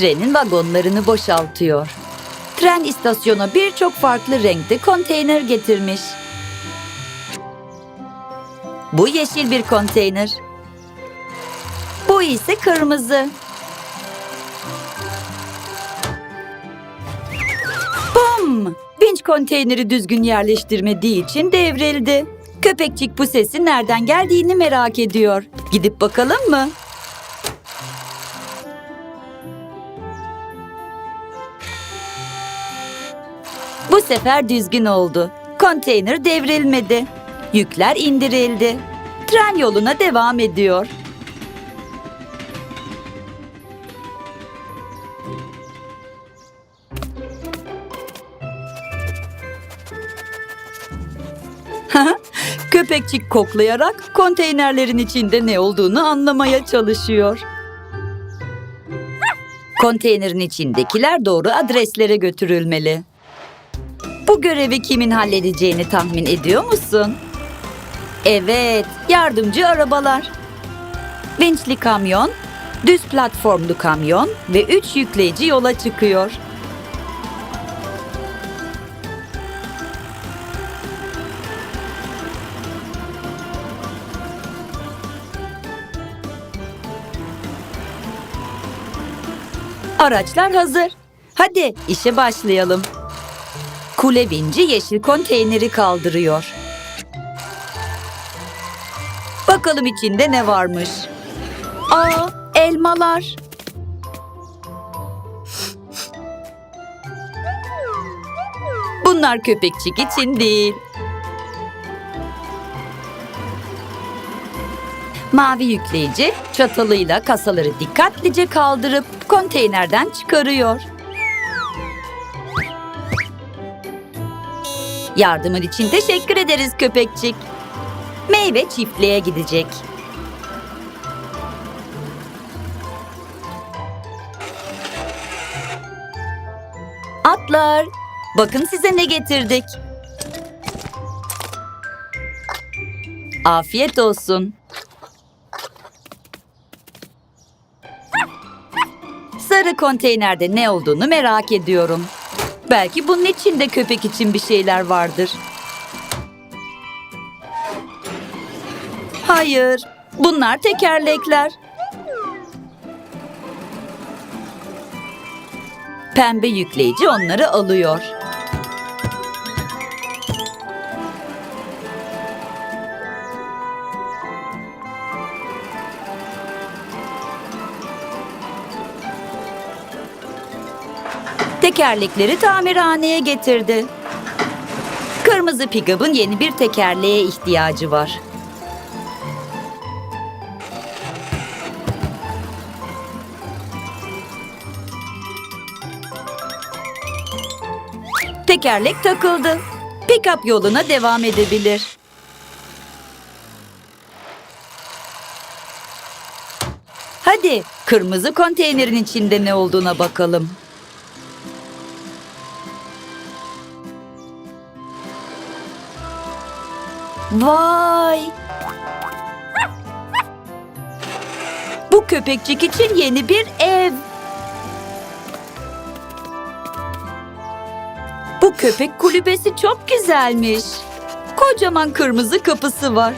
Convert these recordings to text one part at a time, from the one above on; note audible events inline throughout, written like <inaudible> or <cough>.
Trenin vagonlarını boşaltıyor. Tren istasyona birçok farklı renkte konteyner getirmiş. Bu yeşil bir konteyner. Bu ise kırmızı. Bum! Vinç konteyneri düzgün yerleştirmediği için devrildi. Köpekçik bu sesin nereden geldiğini merak ediyor. Gidip bakalım mı? Bu sefer düzgün oldu. Konteyner devrilmedi. Yükler indirildi. Tren yoluna devam ediyor. <laughs> Köpekçik koklayarak konteynerlerin içinde ne olduğunu anlamaya çalışıyor. Konteynerin içindekiler doğru adreslere götürülmeli. Bu görevi kimin halledeceğini tahmin ediyor musun? Evet, yardımcı arabalar. Vinçli kamyon, düz platformlu kamyon ve üç yükleyici yola çıkıyor. Araçlar hazır. Hadi işe başlayalım. Kule vinci yeşil konteyneri kaldırıyor. Bakalım içinde ne varmış. Aa, elmalar. Bunlar köpekçik için değil. Mavi yükleyici çatalıyla kasaları dikkatlice kaldırıp konteynerden çıkarıyor. Yardımın için teşekkür ederiz köpekçik. Meyve çiftliğe gidecek. Atlar, bakın size ne getirdik. Afiyet olsun. Sarı konteynerde ne olduğunu merak ediyorum. Belki bunun içinde köpek için bir şeyler vardır. Hayır, bunlar tekerlekler. Pembe yükleyici onları alıyor. Tekerlekleri tamirhaneye getirdi. Kırmızı pikabın yeni bir tekerleğe ihtiyacı var. Tekerlek takıldı. Pikap yoluna devam edebilir. Hadi kırmızı konteynerin içinde ne olduğuna bakalım. Vay! Bu köpekçik için yeni bir ev. Bu köpek kulübesi çok güzelmiş. Kocaman kırmızı kapısı var.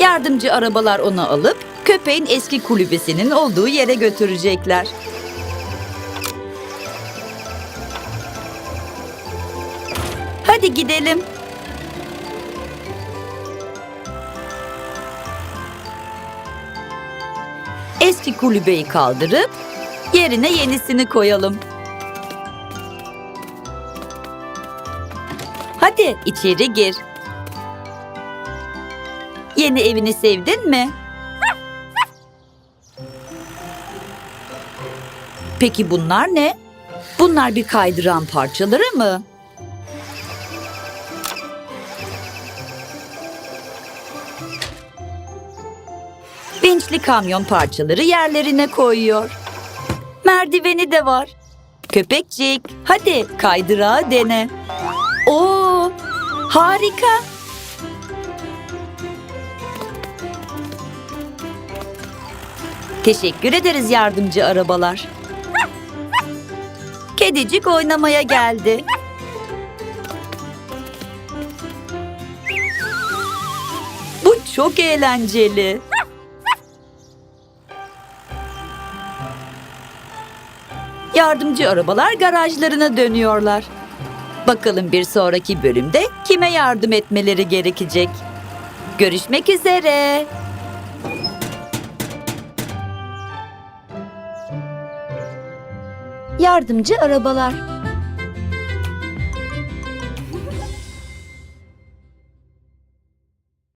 Yardımcı arabalar onu alıp köpeğin eski kulübesinin olduğu yere götürecekler. Hadi gidelim. Eski kulübeyi kaldırıp yerine yenisini koyalım. Hadi içeri gir. Yeni evini sevdin mi? Peki bunlar ne? Bunlar bir kaydıran parçaları mı? Vinçli kamyon parçaları yerlerine koyuyor. Merdiveni de var. Köpekçik, hadi kaydırağı dene. Oo, harika. Teşekkür ederiz yardımcı arabalar. Kedicik oynamaya geldi. Çok eğlenceli. Yardımcı arabalar garajlarına dönüyorlar. Bakalım bir sonraki bölümde kime yardım etmeleri gerekecek. Görüşmek üzere. Yardımcı arabalar.